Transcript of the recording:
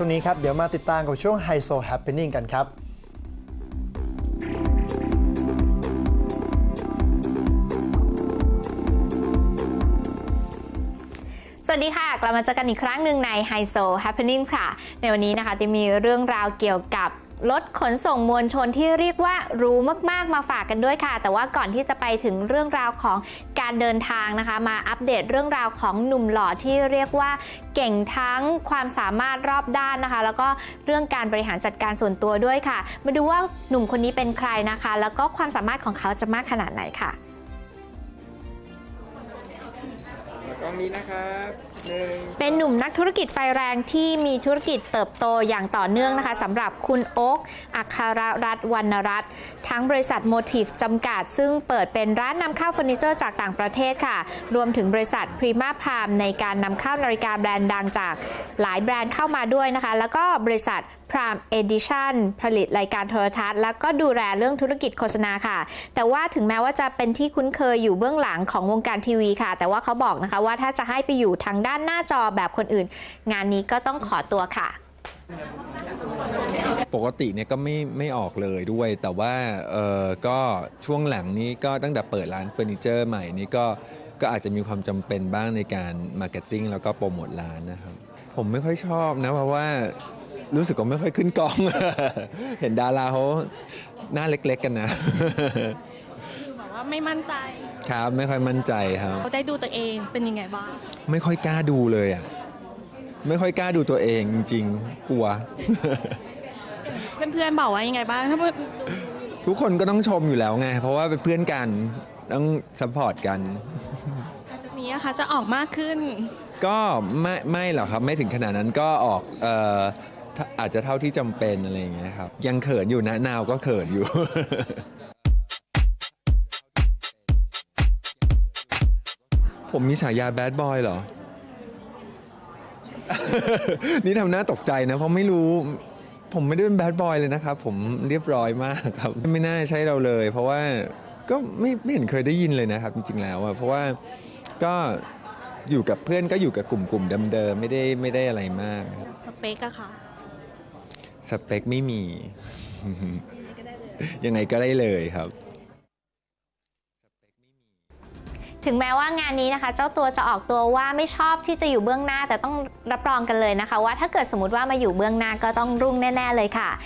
ช่วงนี้ครับ เดี๋ยวมาติดตามกับช่วง h i โซแฮปปิ n งกันครับสวัสดีค่ะ กลับมาเจอกันอีกครั้งหนึ่งใน h i s o Happening ค่ะ ในวันนี้นะคะจะมีเรื่องราวเกี่ยวกับ รถขนส่งมวลชนที่เรียกว่ารู้มาก ๆ มาฝากกันด้วยค่ะ แต่ว่าก่อนที่จะไปถึงเรื่องราวของการเดินทางนะคะ มาอัปเดตเรื่องราวของหนุ่มหล่อที่เรียกว่าเก่งทั้งความสามารถรอบด้านนะคะ แล้วก็เรื่องการบริหารจัดการส่วนตัวด้วยค่ะ มาดูว่าหนุ่มคนนี้เป็นใครนะคะ แล้วก็ความสามารถของเขาจะมากขนาดไหนค่ะ องนี้นะครับหนึ่งเป็นหนุ่มนักธุรกิจไฟแรงที่มีธุรกิจเติบโตอย่างต่อเนื่องนะคะสำหรับคุณโอ๊กอัครรัตน์วรรณรัตน์ทั้งบริษัทโมทีฟจำกัด ซึ่งเปิดเป็นร้านนำเข้าเฟอร์นิเจอร์จากต่างประเทศค่ะ รวมถึงบริษัทพรีมาพามในการนำเข้านาฬิกาแบรนด์ดังจากหลายแบรนด์เข้ามาด้วยนะคะ แล้วก็บริษัทพรามเอดิชันผลิตรายการโทรทัศน์ แล้วก็ดูแลเรื่องธุรกิจโฆษณาค่ะ แต่ว่าถึงแม้ว่าจะเป็นที่คุ้นเคยอยู่เบื้องหลังของวงการทีวีค่ะ แต่ว่าเขาบอกนะคะว่าถ้าจะให้ไปอยู่ทางด้านหน้าจอแบบคนอื่น งานนี้ก็ต้องขอตัวค่ะ ปกติเนี่ยก็ไม่ไม่ออกเลยด้วย แต่ว่าเออก็ช่วงหลังนี้ก็ตั้งแต่เปิดร้านเฟอร์นิเจอร์ใหม่นี้ก็ก็อาจจะมีความจำเป็นบ้างในการมาร์เก็ตติ้งแล้วก็โปรโมทร้านนะครับ ผมไม่ค่อยชอบนะเพราะว่ารู้สึกว่าไม่ค่อยขึ้นกล้อง เห็นดาราเขาหน้าเล็ก ๆ กันนะ ไม่มั่นใจ ครับไม่ค่อยมั่นใจครับเขาได้ดูตัวเองเป็นยังไงบ้างไม่ค่อยกล้าดูเลยอะไม่ค่อยกล้าดูตัวเองจริงๆกลัว เพื่อนๆบอกว่ายังไงบ้างถ้าพูดทุกคนก็ต้องชมอยู่แล้วไง เพราะว่าเป็นเพื่อนกันต้องสปอร์ตกัน หลังจากนี้นะคะจะออกมากขึ้น ก็ไม่ไม่หรอกครับไม่ถึงขนาดนั้นก็ออกเอ่อถ้าอาจจะเท่าที่จำเป็นอะไรอย่างเงี้ยครับ ยังเขินอยู่นะนาวก็เขินอยู่ ผมมีฉายาแบดบอยเหรอ นี่ทำหน้าตกใจนะ เพราะไม่รู้ ผมไม่ได้เป็นแบดบอยเลยนะครับ ผมเรียบร้อยมากครับ ไม่น่าใช่เราเลย เพราะว่าก็ไม่ไม่เห็นเคยได้ยินเลยนะครับ จริงๆแล้วอะเพราะว่าก็อยู่กับเพื่อนก็อยู่กับกลุ่มกลุ่มๆเดิมๆไม่ได้ไม่ได้อะไรมากครับสเปกอะค่ะ สเปคไม่มี ยังไงก็ได้เลยครับ ถึงแม้ว่างานนี้นะคะ เจ้าตัวจะออกตัวว่าไม่ชอบที่จะอยู่เบื้องหน้าแต่ต้องรับรองกันเลยนะคะ ว่าถ้าเกิดสมมติว่ามาอยู่เบื้องหน้าก็ต้องรุ่งแน่ ๆ เลยค่ะ